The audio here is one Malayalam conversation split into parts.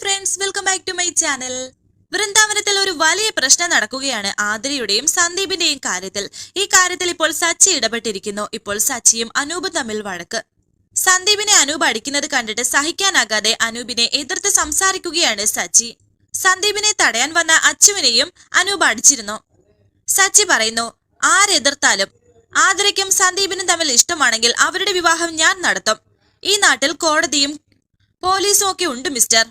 Friends welcome back to my channel വൃന്ദാവനത്തിൽ ഒരു വലിയ പ്രശ്നം നടക്കുകയാണ് ആതിരയുടെയും സന്ദീപിന്റെയും കാര്യത്തിൽ. ഈ കാര്യത്തിൽ ഇപ്പോൾ സച്ചി ഇടപെട്ടിരിക്കുന്നു. ഇപ്പോൾ സച്ചിയും അനൂപും തമ്മിൽ വഴക്ക്. സന്ദീപിനെ അനൂപ് അടിക്കുന്നത് കണ്ടിട്ട് സഹിക്കാനാകാതെ അനൂപിനെ എതിർത്ത് സംസാരിക്കുകയാണ് സച്ചി. സന്ദീപിനെ തടയാൻ വന്ന അച്ചുവിനെയും അനൂപ് അടിച്ചിരുന്നു. സച്ചി പറയുന്നു ആരെതിർത്താലും ആതിരയ്ക്കും സന്ദീപിനും തമ്മിൽ ഇഷ്ടമാണെങ്കിൽ അവരുടെ വിവാഹം ഞാൻ നടത്തും. ഈ നാട്ടിൽ കോടതിയും പോലീസും ഒക്കെ ഉണ്ട് മിസ്റ്റർ.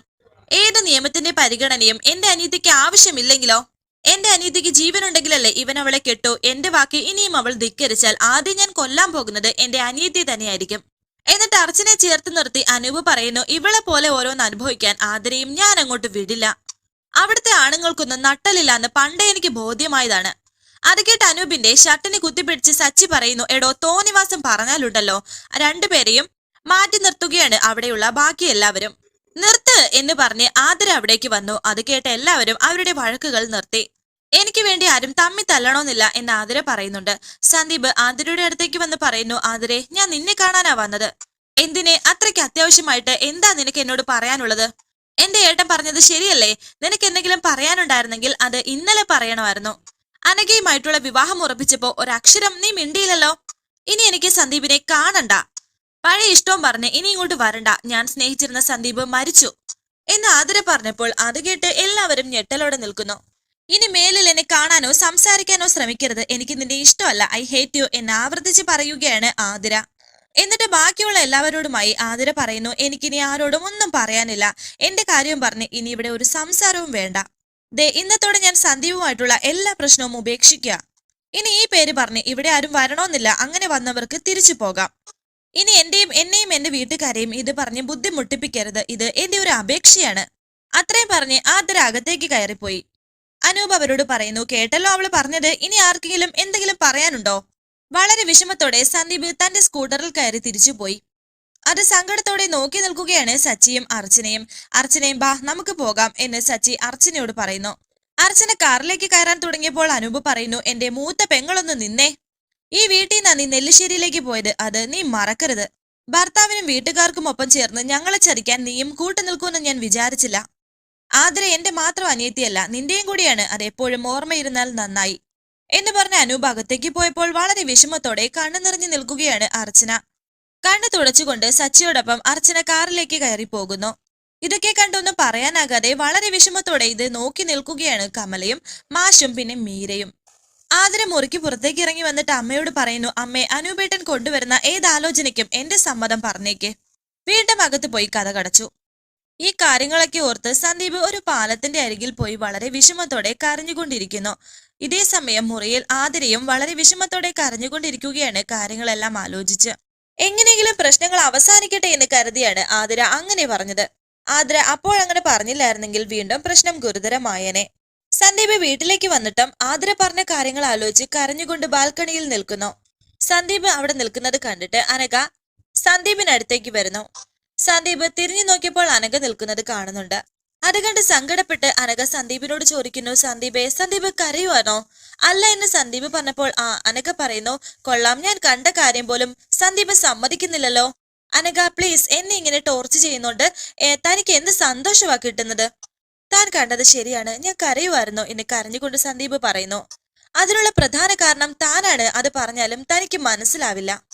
ഏത് നിയമത്തിന്റെ പരിഗണനയും എന്റെ അനീതിക്ക് ആവശ്യമില്ലെങ്കിലോ? എന്റെ അനീതിക്ക് ജീവനുണ്ടെങ്കിലല്ലേ ഇവൻ അവളെ കെട്ടു? എന്റെ വാക്ക് ഇനിയും അവൾ ധിക്കരിച്ചാൽ ആദ്യം ഞാൻ കൊല്ലാൻ പോകുന്നത് എന്റെ അനീതി തന്നെയായിരിക്കും. എന്നിട്ട് അർച്ചനെ ചേർത്ത് നിർത്തി അനൂപ് പറയുന്നു ഇവളെ പോലെ ഓരോന്ന് അനുഭവിക്കാൻ ആദരയും ഞാൻ അങ്ങോട്ട് വിടില്ല. അവിടുത്തെ ആണുങ്ങൾക്കൊന്നും നട്ടലില്ലാന്ന് പണ്ടേ എനിക്ക് ബോധ്യമായതാണ്. അത് കേട്ട് അനൂപിന്റെ ഷർട്ടിനെ കുത്തിപ്പിടിച്ച് സച്ചി പറയുന്നു എടോ തോന്നിവാസം പറഞ്ഞാലുണ്ടല്ലോ. രണ്ടുപേരെയും മാറ്റി നിർത്തുകയാണ് അവിടെയുള്ള ബാക്കി എല്ലാവരും. നിർത്ത് എന്ന് പറഞ്ഞ് ആദര അവിടേക്ക് വന്നു. അത് കേട്ട എല്ലാവരും അവരുടെ വഴക്കുകൾ നിർത്തി. എനിക്ക് വേണ്ടി ആരും തമ്മി തല്ലണമെന്നില്ല എന്ന് ആതിര പറയുന്നുണ്ട്. സന്ദീപ് ആതിരയുടെ അടുത്തേക്ക് വന്ന് പറയുന്നു ആതിരെ ഞാൻ നിന്നെ കാണാനാ വന്നത്. എന്തിനെ? അത്രയ്ക്ക് അത്യാവശ്യമായിട്ട് എന്താ നിനക്ക് എന്നോട് പറയാനുള്ളത്? എന്റെ ഏട്ടൻ പറഞ്ഞത് ശരിയല്ലേ? നിനക്ക് എന്തെങ്കിലും പറയാനുണ്ടായിരുന്നെങ്കിൽ അത് ഇന്നലെ പറയണമായിരുന്നു. അനഘയുമായിട്ടുള്ള വിവാഹം ഉറപ്പിച്ചപ്പോ ഒരക്ഷരം നീ മിണ്ടിയില്ലല്ലോ. ഇനി എനിക്ക് സന്ദീപിനെ കാണണ്ട. പഴയ ഇഷ്ടവും പറഞ്ഞ് ഇനി ഇങ്ങോട്ട് വരണ്ട. ഞാൻ സ്നേഹിച്ചിരുന്ന സന്ദീപ് മരിച്ചു. എന്ന് ആതിര പറഞ്ഞപ്പോൾ അത് കേട്ട് എല്ലാവരും ഞെട്ടലോടെ നിൽക്കുന്നു. ഇനി മേലിൽ എന്നെ കാണാനോ സംസാരിക്കാനോ ശ്രമിക്കരുത്. എനിക്ക് നിന്റെ ഇഷ്ടമല്ല. ഐ ഹേറ്റ് യു എന്ന് ആവർത്തിച്ച് പറയുകയാണ് ആതിര. എന്നിട്ട് ബാക്കിയുള്ള എല്ലാവരോടുമായി ആതിര പറയുന്നു എനിക്കിനി ആരോടും ഒന്നും പറയാനില്ല. എന്റെ കാര്യം പറഞ്ഞ് ഇനി ഇവിടെ ഒരു സംസാരവും വേണ്ട. ദേ ഇന്നത്തോടെ ഞാൻ സന്ദീപുമായിട്ടുള്ള എല്ലാ പ്രശ്നവും ഉപേക്ഷിക്കുക ഇനി ഈ പേര് പറഞ്ഞ് ഇവിടെ ആരും വരണമെന്നില്ല. അങ്ങനെ വന്നവർക്ക് തിരിച്ചു പോകാം. ഇനി എന്റെയും എന്നെയും എന്റെ വീട്ടുകാരെയും ഇത് പറഞ്ഞ് ബുദ്ധിമുട്ടിപ്പിക്കരുത്. ഇത് എന്റെ ഒരു അപേക്ഷയാണ്. അത്രയും പറഞ്ഞ് ആദര അകത്തേക്ക് കയറിപ്പോയി. അനൂപ് അവരോട് പറയുന്നു കേട്ടല്ലോ അവൾ പറഞ്ഞത്. ഇനി ആർക്കെങ്കിലും എന്തെങ്കിലും പറയാനുണ്ടോ? വളരെ വിഷമത്തോടെ സന്ദീപ് തന്റെ സ്കൂട്ടറിൽ കയറി തിരിച്ചുപോയി. അത് സങ്കടത്തോടെ നോക്കി നിൽക്കുകയാണ് സച്ചിയും അർച്ചനയും. അർച്ചനയും ബാ നമുക്ക് പോകാം എന്ന് സച്ചി അർച്ചനയോട് പറയുന്നു. അർച്ചന കാറിലേക്ക് കയറാൻ തുടങ്ങിയപ്പോൾ അനൂപ് പറയുന്നു എന്റെ മൂത്ത പെങ്ങളൊന്ന് നിന്നേ. ഈ വീട്ടിൽ നിന്നാ നീ നെല്ലിശ്ശേരിയിലേക്ക് പോയത്? അത് നീ മറക്കരുത്. ഭർത്താവിനും വീട്ടുകാർക്കും ഒപ്പം ചേർന്ന് ഞങ്ങളെ ചതിക്കാൻ നീയും കൂട്ടു നിൽക്കുമെന്ന് ഞാൻ വിചാരിച്ചില്ല. ആതിര എന്റെ മാത്രം അനിയത്തിയല്ല നിന്റെയും കൂടിയാണ്. അത് എപ്പോഴും ഓർമ്മയിരുന്നാൽ നന്നായി. എന്ന് പറഞ്ഞ അനൂപ് അകത്തേക്ക് പോയപ്പോൾ വളരെ വിഷമത്തോടെ കണ്ണു നിറഞ്ഞു നിൽക്കുകയാണ് അർച്ചന. കണ്ണു തുടച്ചുകൊണ്ട് സച്ചിയോടൊപ്പം അർച്ചന കാറിലേക്ക് കയറി പോകുന്നു ഇതൊക്കെ കണ്ടൊന്നും പറയാനാകാതെ വളരെ വിഷമത്തോടെ ഇത് നോക്കി നിൽക്കുകയാണ് കമലയും മാഷും പിന്നെ മീരയും. ആതിര മുറിക്ക് പുറത്തേക്ക് ഇറങ്ങി വന്നിട്ട് അമ്മയോട് പറയുന്നു അമ്മേ അനൂപേട്ടൻ കൊണ്ടുവരുന്ന ഏത് ആലോചനയ്ക്കും എന്റെ സമ്മതം പറഞ്ഞേക്ക്. വീണ്ടും അകത്ത് പോയി കഥ കടച്ചു. ഈ കാര്യങ്ങളൊക്കെ ഓർത്ത് സന്ദീപ് ഒരു പാലത്തിന്റെ അരികിൽ പോയി വളരെ വിഷമത്തോടെ കരഞ്ഞുകൊണ്ടിരിക്കുന്നു. ഇതേ സമയം മുറിയിൽ ആതിരയും വളരെ വിഷമത്തോടെ കരഞ്ഞുകൊണ്ടിരിക്കുകയാണ് കാര്യങ്ങളെല്ലാം ആലോചിച്ച്. എങ്ങനെയെങ്കിലും പ്രശ്നങ്ങൾ അവസാനിക്കട്ടെ എന്ന് കരുതിയാണ് ആതിര അങ്ങനെ പറഞ്ഞത്. ആതിര അപ്പോൾ അങ്ങനെ പറഞ്ഞില്ലായിരുന്നെങ്കിൽ വീണ്ടും പ്രശ്നം ഗുരുതരമായേനെ. സന്ദീപ് വീട്ടിലേക്ക് വന്നിട്ടും ആതിര പറഞ്ഞ കാര്യങ്ങൾ ആലോചിച്ച് കരഞ്ഞുകൊണ്ട് ബാൽക്കണിയിൽ നിൽക്കുന്നു. സന്ദീപ് അവിടെ നിൽക്കുന്നത് കണ്ടിട്ട് അനക സന്ദീപിനടുത്തേക്ക് വരുന്നു. സന്ദീപ് തിരിഞ്ഞു നോക്കിയപ്പോൾ അനക നിൽക്കുന്നത് കാണുന്നുണ്ട്. അത് കണ്ട് സങ്കടപ്പെട്ട് അനക സന്ദീപിനോട് ചോദിക്കുന്നു സന്ദീപെ സന്ദീപ് കരയുവാണോ? അല്ല എന്ന് സന്ദീപ് പറഞ്ഞപ്പോൾ ആ അനക പറയുന്നു കൊള്ളാം ഞാൻ കണ്ട കാര്യം പോലും സന്ദീപ് സമ്മതിക്കുന്നില്ലല്ലോ. അനക പ്ലീസ് എന്നെ ഇങ്ങനെ ടോർച്ച് ചെയ്യുന്നുണ്ട്. തനിക്ക് എന്ത് സന്തോഷമാണ് കിട്ടുന്നത്? താൻ കണ്ടത് ശരിയാണ്. ഞാൻ കരയുമായിരുന്നു. എന്ന് കരഞ്ഞുകൊണ്ട് സന്ദീപ് പറയുന്നു അതിനുള്ള പ്രധാന കാരണം താനാണ്. അത് പറഞ്ഞാലും തനിക്ക് മനസ്സിലാവില്ല.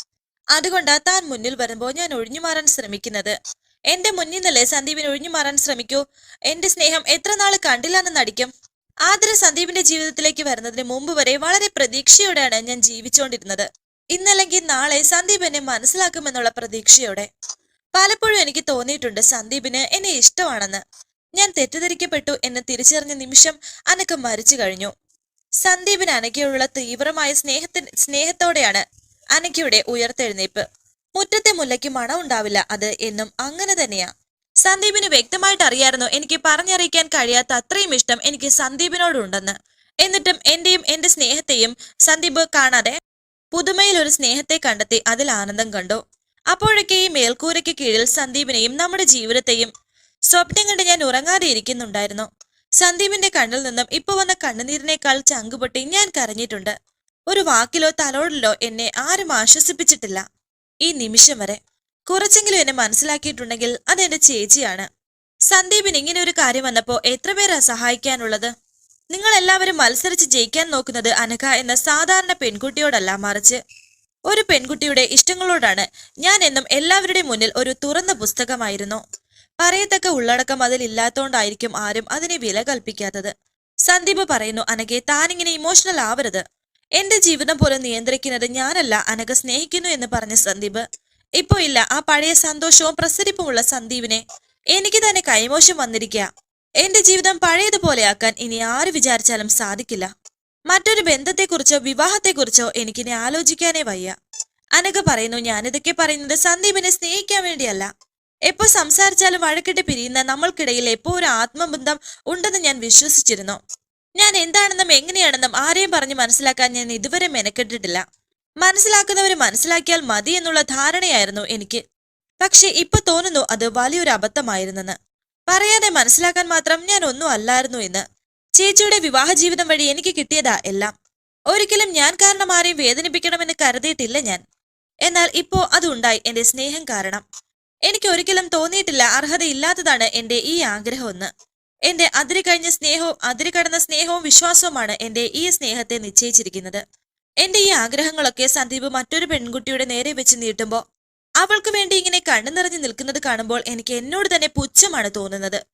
അതുകൊണ്ടാ താൻ മുന്നിൽ വരുമ്പോൾ ഞാൻ ഒഴിഞ്ഞു മാറാൻ ശ്രമിക്കുന്നത്. എന്റെ മുന്നിൽ നിന്നല്ലേ സന്ദീപിന് ഒഴിഞ്ഞു മാറാൻ ശ്രമിക്കൂ? എന്റെ സ്നേഹം എത്ര നാൾ കണ്ടില്ലാന്ന് നടിക്കും. ആദര സന്ദീപിന്റെ ജീവിതത്തിലേക്ക് വരുന്നതിന് മുമ്പ് വരെ വളരെ പ്രതീക്ഷയോടെയാണ് ഞാൻ ജീവിച്ചുകൊണ്ടിരുന്നത്. ഇന്നല്ലെങ്കിൽ നാളെ സന്ദീപ് എന്നെ മനസ്സിലാക്കുമെന്നുള്ള പ്രതീക്ഷയോടെ. പലപ്പോഴും എനിക്ക് തോന്നിയിട്ടുണ്ട് സന്ദീപിന് എന്നെ ഇഷ്ടമാണെന്ന്. ഞാൻ തെറ്റിദ്ധരിക്കപ്പെട്ടു എന്ന് തിരിച്ചറിഞ്ഞ നിമിഷം അനക്ക മരിച്ചു കഴിഞ്ഞു. സന്ദീപിന് അനക്കയോടുള്ള തീവ്രമായ സ്നേഹത്തി സ്നേഹത്തോടെയാണ് അനക്കയുടെ ഉയർത്തെഴുന്നേപ്പ്. മുറ്റത്തെ മുല്ലയ്ക്ക് മണം ഉണ്ടാവില്ല അത് എന്നും അങ്ങനെ തന്നെയാ. സന്ദീപിന് വ്യക്തമായിട്ട് അറിയായിരുന്നു എനിക്ക് പറഞ്ഞറിയിക്കാൻ കഴിയാത്ത അത്രയും ഇഷ്ടം എനിക്ക് സന്ദീപിനോടുണ്ടെന്ന്. എന്നിട്ടും എന്റെയും എന്റെ സ്നേഹത്തെയും സന്ദീപ് കാണാതെ പുതുമയിൽ ഒരു സ്നേഹത്തെ കണ്ടെത്തി അതിൽ ആനന്ദം കണ്ടു. അപ്പോഴൊക്കെ ഈ മേൽക്കൂരയ്ക്ക് കീഴിൽ സന്ദീപിനെയും നമ്മുടെ ജീവിതത്തെയും സ്വപ്നം കണ്ട് ഞാൻ ഉറങ്ങാതെ ഇരിക്കുന്നുണ്ടായിരുന്നു. സന്ദീപിന്റെ കണ്ണിൽ നിന്നും ഇപ്പൊ വന്ന കണ്ണുനീരിനേക്കാൾ ചങ്കുപൊട്ടി ഞാൻ കരഞ്ഞിട്ടുണ്ട്. ഒരു വാക്കിലോ തലോടിലോ എന്നെ ആരും ആശ്വസിപ്പിച്ചിട്ടില്ല. ഈ നിമിഷം വരെ കുറച്ചെങ്കിലും എന്നെ മനസ്സിലാക്കിയിട്ടുണ്ടെങ്കിൽ അതെന്റെ ചേച്ചിയാണ്. സന്ദീപിന് ഇങ്ങനെ ഒരു കാര്യം വന്നപ്പോ എത്ര പേരാ സഹായിക്കാനുള്ളത്? നിങ്ങൾ എല്ലാവരും മത്സരിച്ച് ജയിക്കാൻ നോക്കുന്നത് അനഘ എന്ന സാധാരണ പെൺകുട്ടിയോടല്ല മറിച്ച്. ഒരു പെൺകുട്ടിയുടെ ഇഷ്ടങ്ങളോടാണ് ഞാൻ എന്നും എല്ലാവരുടെയും മുന്നിൽ ഒരു തുറന്ന പുസ്തകമായിരുന്നു. പറയത്തക്ക ഉള്ളടക്കം അതിൽ ഇല്ലാത്തോണ്ടായിരിക്കും ആരും അതിനെ വില കൽപ്പിക്കാത്തത്. സന്ദീപ് പറയുന്നു അനകെ താനിങ്ങനെ ഇമോഷണൽ ആവരുത്. എന്റെ ജീവിതം പോലും നിയന്ത്രിക്കുന്നത് ഞാനല്ല. അനഘ സ്നേഹിക്കുന്നു എന്ന് പറഞ്ഞ സന്ദീപ് ഇപ്പോ ഇല്ല. ആ പഴയ സന്തോഷവും പ്രസരിപ്പുമുള്ള സന്ദീപിനെ എനിക്ക് തന്നെ കൈമോശം വന്നിരിക്കുക എന്റെ ജീവിതം പഴയതുപോലെയാക്കാൻ ഇനി ആര് വിചാരിച്ചാലും സാധിക്കില്ല. മറ്റൊരു ബന്ധത്തെക്കുറിച്ചോ വിവാഹത്തെക്കുറിച്ചോ എനിക്കിനി ആലോചിക്കാനേ വയ്യ. അനഘ പറയുന്നു ഞാനിതൊക്കെ പറയുന്നത് സന്ദീപിനെ സ്നേഹിക്കാൻ വേണ്ടിയല്ല. എപ്പോ സംസാരിച്ചാലും വഴക്കിട്ട് പിരിയുന്ന നമ്മൾക്കിടയിൽ എപ്പോ ഒരു ആത്മബന്ധം ഉണ്ടെന്ന് ഞാൻ വിശ്വസിച്ചിരുന്നു. ഞാൻ എന്താണെന്നും എങ്ങനെയാണെന്നും ആരെയും പറഞ്ഞ് മനസ്സിലാക്കാൻ ഞാൻ ഇതുവരെ മെനക്കെട്ടിട്ടില്ല. മനസ്സിലാക്കുന്നവർ മനസ്സിലാക്കിയാൽ മതി എന്നുള്ള ധാരണയായിരുന്നു എനിക്ക്. പക്ഷെ ഇപ്പൊ തോന്നുന്നു അത് വലിയൊരു അബദ്ധമായിരുന്നെന്ന്. പറയാതെ മനസ്സിലാക്കാൻ മാത്രം ഞാൻ ഒന്നും അല്ലായിരുന്നു എന്ന്. ചേച്ചിയുടെ വിവാഹ ജീവിതം വഴി എനിക്ക് കിട്ടിയതാ എല്ലാം. ഒരിക്കലും ഞാൻ കാരണം ആരെയും വേദനിപ്പിക്കണമെന്ന് കരുതിയിട്ടില്ല ഞാൻ. എന്നാൽ ഇപ്പോ അതുണ്ടായി എന്റെ സ്നേഹം കാരണം. എനിക്ക് ഒരിക്കലും തോന്നിയിട്ടില്ല. അർഹതയില്ലാത്തതാണ് എന്റെ ഈ ആഗ്രഹമെന്ന്. എന്റെ അതിരി കഴിഞ്ഞ സ്നേഹവും അതിരി കടന്ന സ്നേഹവും വിശ്വാസവുമാണ് എന്റെ ഈ സ്നേഹത്തെ നിശ്ചയിച്ചിരിക്കുന്നത്. എന്റെ ഈ ആഗ്രഹങ്ങളൊക്കെ സന്ദീപ് മറ്റൊരു പെൺകുട്ടിയുടെ നേരെ വെച്ച് നീട്ടുമ്പോൾ അവൾക്ക് വേണ്ടി ഇങ്ങനെ കണ്ണു നിറഞ്ഞു നിൽക്കുന്നത് കാണുമ്പോൾ എനിക്ക് എന്നോട് തന്നെ പുച്ഛമാണ് തോന്നുന്നത്.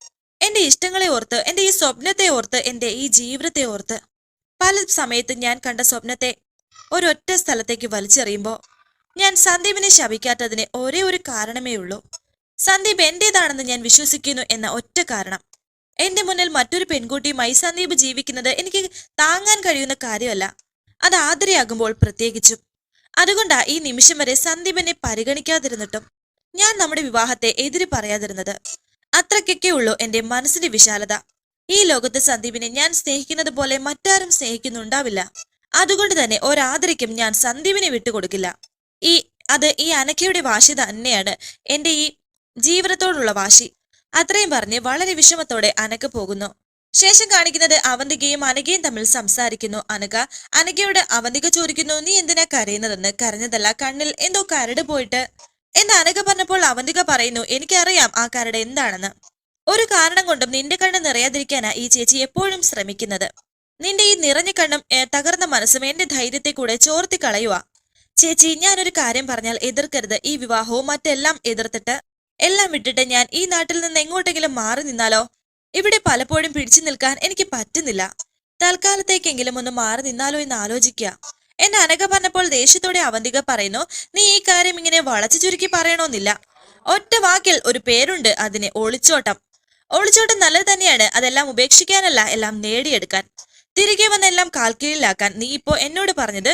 എന്റെ ഇഷ്ടങ്ങളെ ഓർത്ത് എന്റെ ഈ സ്വപ്നത്തെ ഓർത്ത് എന്റെ ഈ ജീവിതത്തെ ഓർത്ത് പല സമയത്ത് ഞാൻ കണ്ട സ്വപ്നത്തെ ഒരൊറ്റ സ്ഥലത്തേക്ക് വലിച്ചെറിയുമ്പോ ഞാൻ സന്ദീപിനെ ശപിക്കാത്തതിന് ഒരേ ഒരു കാരണമേ ഉള്ളൂ. സന്ദീപ് എന്റേതാണെന്ന് ഞാൻ വിശ്വസിക്കുന്നു എന്ന ഒറ്റ കാരണം. എന്റെ മുന്നിൽ മറ്റൊരു പെൺകുട്ടിയുമായി സന്ദീപ് ജീവിക്കുന്നത് എനിക്ക് താങ്ങാൻ കഴിയുന്ന കാര്യമല്ല. അത് ആദരയാകുമ്പോൾ പ്രത്യേകിച്ചും. അതുകൊണ്ടാ ഈ നിമിഷം വരെ സന്ദീപിനെ പരിഗണിക്കാതിരുന്നിട്ടും ഞാൻ നമ്മുടെ വിവാഹത്തെ എതിര് പറയാതിരുന്നത്. അത്രയ്ക്കൊക്കെ ഉള്ളൂ എന്റെ മനസ്സിന്റെ വിശാലത. ഈ ലോകത്ത് സന്ദീപിനെ ഞാൻ സ്നേഹിക്കുന്നത് പോലെ മറ്റാരും സ്നേഹിക്കുന്നുണ്ടാവില്ല. അതുകൊണ്ട് തന്നെ ഒരാദരയ്ക്കും ഞാൻ സന്ദീപിനെ വിട്ടുകൊടുക്കില്ല. ഈ അത് ഈ അനക്കയുടെ വാശി തന്നെയാണ്. എന്റെ ഈ ജീവിതത്തോടുള്ള വാശി. അത്രയും പറഞ്ഞ് വളരെ വിഷമത്തോടെ അനക്ക് പോകുന്നു. ശേഷം കാണിക്കുന്നത് അവന്തികയും അനകയും തമ്മിൽ സംസാരിക്കുന്നു. അനക അനകയോട് അവന്തിക ചോദിക്കുന്നു നീ എന്തിനാ കരയുന്നതെന്ന്? കരഞ്ഞതല്ല കണ്ണിൽ എന്തോ കരട് പോയിട്ട്? എന്ന് അനക പറഞ്ഞപ്പോൾ അവന്തിക പറയുന്നു എനിക്കറിയാം ആ കരട് എന്താണെന്ന്. ഒരു കാരണം കൊണ്ടും നിന്റെ കണ്ണ് നിറയാതിരിക്കാനാ ഈ ചേച്ചി എപ്പോഴും ശ്രമിക്കുന്നത്. നിന്റെ ഈ നിറഞ്ഞ കണ്ണും തകർന്ന മനസ്സും എന്റെ ധൈര്യത്തെ കൂടെ ചോർത്തി കളയുക ചേച്ചി ഞാനൊരു കാര്യം പറഞ്ഞാൽ എതിർക്കരുത്. ഈ വിവാഹവും മറ്റെല്ലാം എതിർത്തിട്ട് എല്ലാം വിട്ടിട്ട് ഞാൻ ഈ നാട്ടിൽ നിന്ന് എങ്ങോട്ടെങ്കിലും മാറി നിന്നാലോ? ഇവിടെ പലപ്പോഴും പിടിച്ചു നിൽക്കാൻ എനിക്ക് പറ്റുന്നില്ല. തൽക്കാലത്തേക്കെങ്കിലും ഒന്ന് മാറി നിന്നാലോ എന്ന് ആലോചിക്കുക. എന്നെ അനക പറഞ്ഞപ്പോൾ ദേഷ്യത്തോടെ അവന്തിക പറയുന്നു നീ ഈ കാര്യം ഇങ്ങനെ വളച്ചു ചുരുക്കി പറയണമെന്നില്ല ഒറ്റ വാക്കിൽ ഒരു പേരുണ്ട് അതിന് ഒളിച്ചോട്ടം. ഒളിച്ചോട്ടം നല്ലത് തന്നെയാണ്. അതെല്ലാം ഉപേക്ഷിക്കാനല്ല എല്ലാം നേടിയെടുക്കാൻ. തിരികെ വന്നെല്ലാം കാൽക്കീഴിലാക്കാൻ. നീ ഇപ്പോ എന്നോട് പറഞ്ഞത്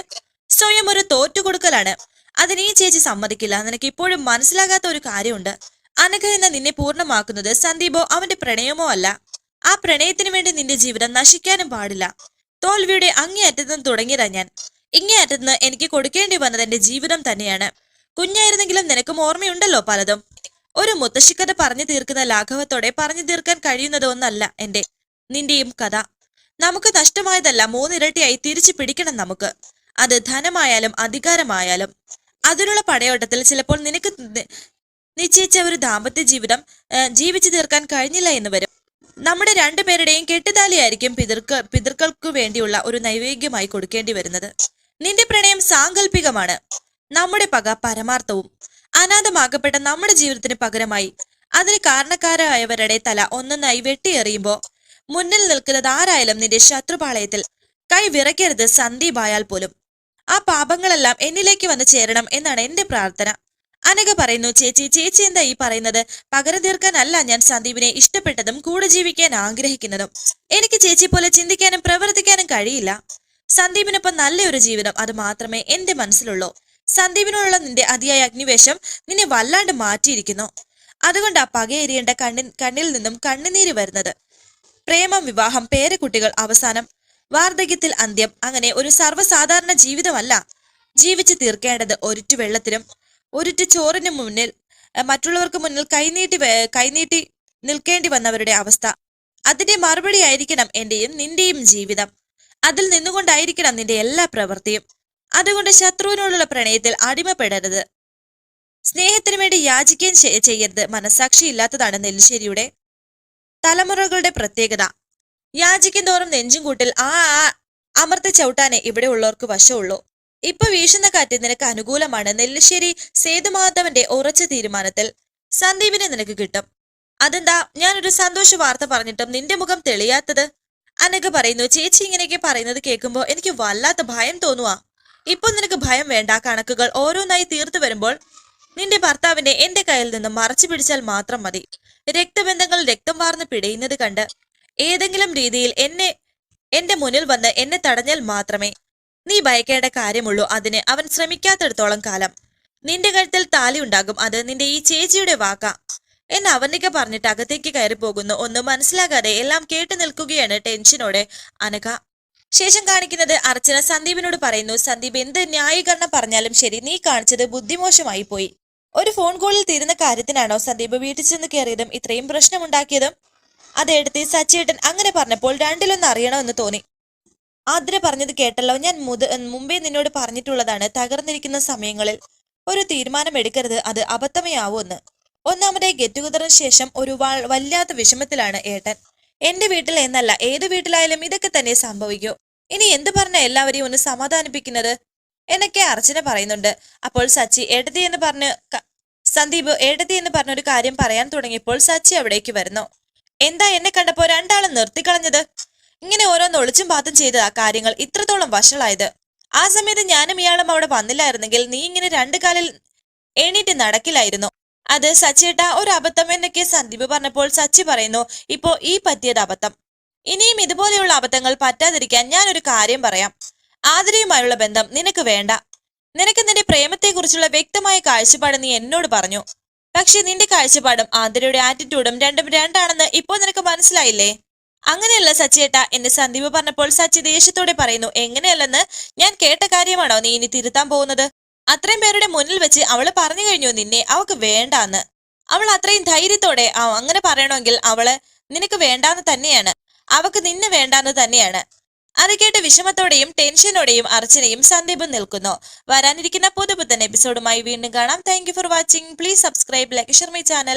സ്വയം ഒരു തോറ്റുകൊടുക്കലാണ്. അതിന് ചേച്ചി സമ്മതിക്കില്ല. നിനക്ക് ഇപ്പോഴും മനസ്സിലാകാത്ത ഒരു കാര്യമുണ്ട്. അനഘ എന്ന നിന്നെ പൂർണമാക്കുന്നത് സന്ദീപോ അവന്റെ പ്രണയമോ അല്ല. ആ പ്രണയത്തിന് വേണ്ടി നിന്റെ ജീവിതം നശിക്കാനും പാടില്ല. തോൽവിയുടെ അങ്ങേയറ്റത്ത് നിന്ന് തുടങ്ങിയതാ ഞാൻ. ഇങ്ങേയറ്റത്ത് നിന്ന് എനിക്ക് കൊടുക്കേണ്ടി വന്നത് എന്റെ ജീവിതം തന്നെയാണ്. കുഞ്ഞായിരുന്നെങ്കിലും നിനക്കും ഓർമ്മയുണ്ടല്ലോ പലതും. ഒരു മുത്തശ്ശിക്കഥ പറഞ്ഞു തീർക്കുന്ന ലാഘവത്തോടെ പറഞ്ഞു തീർക്കാൻ കഴിയുന്നത് ഒന്നല്ല എന്റെ നിന്റെയും കഥ. നമുക്ക് നഷ്ടമായതല്ല മൂന്നിരട്ടിയായി തിരിച്ചു പിടിക്കണം നമുക്ക്. അത് ധനമായാലും അധികാരമായാലും. അതിനുള്ള പടയോട്ടത്തിൽ ചിലപ്പോൾ നിനക്ക് നിശ്ചയിച്ച ഒരു ദാമ്പത്യ ജീവിതം ജീവിച്ചു തീർക്കാൻ കഴിഞ്ഞില്ല എന്ന് വരും. നമ്മുടെ രണ്ടുപേരുടെയും കെട്ടുതാലിയായിരിക്കും പിതൃക്ക് പിതൃക്കൾക്കു വേണ്ടിയുള്ള ഒരു നൈവേദ്യമായി കൊടുക്കേണ്ടി വരുന്നത്. നിന്റെ പ്രണയം സാങ്കല്പികമാണ് നമ്മുടെ പക പരമാർത്ഥവും. അനാഥമാക്കപ്പെട്ട നമ്മുടെ ജീവിതത്തിന് പകരമായി. അതിന് കാരണക്കാരായവരുടെ തല ഒന്നൊന്നായി വെട്ടിയെറിയുമ്പോ മുന്നിൽ നിൽക്കുന്നത് ആരായാലും നിന്റെ ശത്രുപാളയത്തിൽ കൈ വിറയ്ക്കരുത് സന്ദീപായാൽ പോലും. ആ പാപങ്ങളെല്ലാം എന്നിലേക്ക് വന്ന് ചേരണം എന്നാണ് എന്റെ പ്രാർത്ഥന. അനഘ പറയുന്നു ചേച്ചി ചേച്ചി എന്താ ഈ പറയുന്നത്? പകരം തീർക്കാനല്ല ഞാൻ സന്ദീപിനെ ഇഷ്ടപ്പെട്ടതും കൂടെ ജീവിക്കാൻ ആഗ്രഹിക്കുന്നതും. എനിക്ക് ചേച്ചി പോലെ ചിന്തിക്കാനും പ്രവർത്തിക്കാനും കഴിയില്ല. സന്ദീപിനൊപ്പം നല്ലൊരു ജീവിതം അത് മാത്രമേ എന്റെ മനസ്സിലുള്ളൂ. സന്ദീപിനോടുള്ള നിന്റെ അതിയായ അഗ്നിവേശം നിന്നെ വല്ലാണ്ട് മാറ്റിയിരിക്കുന്നു. അതുകൊണ്ടാ പകയെരിയേണ്ട കണ്ണിൻ കണ്ണിൽ നിന്നും കണ്ണുനീര് വരുന്നത്. പ്രേമം വിവാഹം പേരക്കുട്ടികൾ അവസാനം വാർദ്ധക്യത്തിൽ അന്ത്യം. അങ്ങനെ ഒരു സർവസാധാരണ ജീവിതമല്ല. ജീവിച്ചു തീർക്കേണ്ടത് ഒരിറ്റു വെള്ളത്തിനും ഒരിറ്റു ചോറിന് മുന്നിൽ മറ്റുള്ളവർക്ക് മുന്നിൽ കൈനീട്ടി കൈനീട്ടി നിൽക്കേണ്ടി വന്നവരുടെ അവസ്ഥ. അതിന്റെ മറുപടി ആയിരിക്കണം എന്റെയും നിന്റെയും ജീവിതം. അതിൽ നിന്നുകൊണ്ടായിരിക്കണം നിന്റെ എല്ലാ പ്രവൃത്തിയും. അതുകൊണ്ട് ശത്രുവിനോടുള്ള പ്രണയത്തിൽ അടിമപ്പെടരുത്. സ്നേഹത്തിനു വേണ്ടി യാചിക്കുകയും ചെയ്യരുത്. മനസാക്ഷി ഇല്ലാത്തതാണ് നെല്ലിശ്ശേരിയുടെ തലമുറകളുടെ പ്രത്യേകത. യാചിക്കും തോറും നെഞ്ചും കൂട്ടിൽ ആ ആ അമർത്തി ചവിട്ടാനേ ഇവിടെ ഉള്ളവർക്ക് വശമുള്ളൂ. ഇപ്പൊ വീശുന്ന കാറ്റ് നിനക്ക് അനുകൂലമാണ്. നെല്ലിശ്ശേരി സേതുമാധവന്റെ ഉറച്ച തീരുമാനത്തിൽ സന്ദീപിനെ നിനക്ക് കിട്ടും. അതെന്താ? ഞാനൊരു സന്തോഷ വാർത്ത പറഞ്ഞിട്ടും നിന്റെ മുഖം തെളിയാത്തത്? അനഘ പറയുന്നു ചേച്ചി ഇങ്ങനെയൊക്കെ പറയുന്നത് കേൾക്കുമ്പോൾ എനിക്ക് വല്ലാത്ത ഭയം തോന്നുവാ. ഇപ്പൊ നിനക്ക് ഭയം വേണ്ട. കണക്കുകൾ ഓരോന്നായി തീർത്തു വരുമ്പോൾ നിന്റെ ഭർത്താവിനെ എന്റെ കയ്യിൽ നിന്ന് മറച്ചു പിടിച്ചാൽ മാത്രം മതി. രക്തബന്ധങ്ങൾ രക്തം വാർന്ന് പിടയുന്നത് കണ്ട് ഏതെങ്കിലും രീതിയിൽ എന്നെ എന്റെ മുന്നിൽ വന്ന് എന്നെ തടഞ്ഞാൽ മാത്രമേ നീ ഭയക്കേണ്ട കാര്യമുള്ളൂ. അതിന് അവൻ ശ്രമിക്കാത്തിടത്തോളം കാലം. നിന്റെ കഴുത്തിൽ താലി ഉണ്ടാകും. അത് നിന്റെ ഈ ചേച്ചിയുടെ വാക്ക. എന്ന് അവനിക പറഞ്ഞിട്ട് അകത്തേക്ക് കയറി പോകുന്നു. ഒന്നും മനസ്സിലാകാതെ എല്ലാം കേട്ടു നിൽക്കുകയാണ് ടെൻഷനോടെ അനക ശേഷം കാണിക്കുന്നത് അർച്ചന സന്ദീപിനോട് പറയുന്നു. സന്ദീപ് എന്ത് ന്യായീകരണം പറഞ്ഞാലും ശരി നീ കാണിച്ചത് ബുദ്ധിമോശമായി പോയി ഒരു ഫോൺ കോളിൽ തീരുന്ന കാര്യത്തിനാണോ സന്ദീപ് വീട്ടിൽ ചെന്ന് കയറിയതും ഇത്രയും പ്രശ്നമുണ്ടാക്കിയതും? അതെടുത്ത് സച്ചേട്ടൻ അങ്ങനെ പറഞ്ഞപ്പോൾ രണ്ടിലൊന്ന് അറിയണമെന്ന് തോന്നി. ആദ്ര പറഞ്ഞത് കേട്ടല്ലോ. ഞാൻ മുത മുമ്പേ നിന്നോട് പറഞ്ഞിട്ടുള്ളതാണ്. തകർന്നിരിക്കുന്ന സമയങ്ങളിൽ ഒരു തീരുമാനം എടുക്കരുത് അത് അബദ്ധമേ ആവൂന്ന് ഒന്നാമതായി ഗെറ്റ് ശേഷം ഒരു വല്ലാത്ത വിഷമത്തിലാണ് ഏട്ടൻ. എന്റെ വീട്ടിൽ എന്നല്ല ഏത് വീട്ടിലായാലും ഇതൊക്കെ തന്നെ സംഭവിക്കൂ. ഇനി എന്ത് പറഞ്ഞ എല്ലാവരെയും ഒന്ന് സമാധാനിപ്പിക്കുന്നത്? എന്നൊക്കെ അർച്ചന പറയുന്നുണ്ട്. അപ്പോൾ സച്ചി ഏട്ടത്തി എന്ന് പറഞ്ഞ് സന്ദീപ് ഏട്ടത്തി എന്ന് പറഞ്ഞ ഒരു കാര്യം പറയാൻ തുടങ്ങിയപ്പോൾ സച്ചി അവിടേക്ക് വരുന്നു. എന്താ എന്നെ കണ്ടപ്പോ രണ്ടാളും നിർത്തിക്കളഞ്ഞത് ഇങ്ങനെ ഓരോന്ന് ഒളിച്ചും പാത്തും ചെയ്ത ആ കാര്യങ്ങൾ ഇത്രത്തോളം വഷളായത്. ആ സമയത്ത് ഞാനും ഇയാളും അവിടെ വന്നില്ലായിരുന്നെങ്കിൽ നീ ഇങ്ങനെ രണ്ടു കാലിൽ എണീറ്റ് നടക്കില്ലായിരുന്നു. അത് സച്ചിയേട്ട ഒരു അബദ്ധം എന്നൊക്കെ സന്ദീപ് പറഞ്ഞപ്പോൾ സച്ചി പറയുന്നു ഇപ്പോ ഈ പറ്റിയത് അബദ്ധം. ഇനിയും ഇതുപോലെയുള്ള അബദ്ധങ്ങൾ പറ്റാതിരിക്കാൻ ഞാൻ ഒരു കാര്യം പറയാം. ആതിരയുമായുള്ള ബന്ധം നിനക്ക് വേണ്ട. നിനക്ക് നിന്റെ പ്രേമത്തെക്കുറിച്ചുള്ള വ്യക്തമായ കാഴ്ചപ്പാട് നീ എന്നോട് പറഞ്ഞു. പക്ഷെ നിന്റെ കാഴ്ചപ്പാടും ആതിരയുടെ ആറ്റിറ്റ്യൂഡും രണ്ടും രണ്ടാണെന്ന് ഇപ്പോൾ നിനക്ക് മനസ്സിലായില്ലേ? അങ്ങനെയല്ല സച്ചിയേട്ട എന്ന് സന്ദീപ് പറഞ്ഞപ്പോൾ സച്ചി ദേഷ്യത്തോടെ പറയുന്നു എങ്ങനെയല്ലെന്ന് ഞാൻ കേട്ട കാര്യമാണോ നീ ഇനി തിരുത്താൻ പോകുന്നത്? അത്രയും പേരുടെ മുന്നിൽ വെച്ച് അവൾ പറഞ്ഞു കഴിഞ്ഞു നിന്നെ അവൾക്ക് വേണ്ടാന്ന്. അവൾ അത്രയും ധൈര്യത്തോടെ അങ്ങനെ പറയണമെങ്കിൽ അവൾ നിനക്ക് വേണ്ടാന്ന് തന്നെയാണ്. അവക്ക് നിന്നെ വേണ്ടാന്ന് തന്നെയാണ്. അത് കേട്ട് വിഷമത്തോടെയും ടെൻഷനോടെയും അർച്ചനയും സന്ദീപും നിൽക്കുന്നു. വരാനിരിക്കുന്ന പുതുപുത്തൻ എപ്പിസോഡുമായി വീണ്ടും കാണാം. Thank for watching please subscribe like share my channel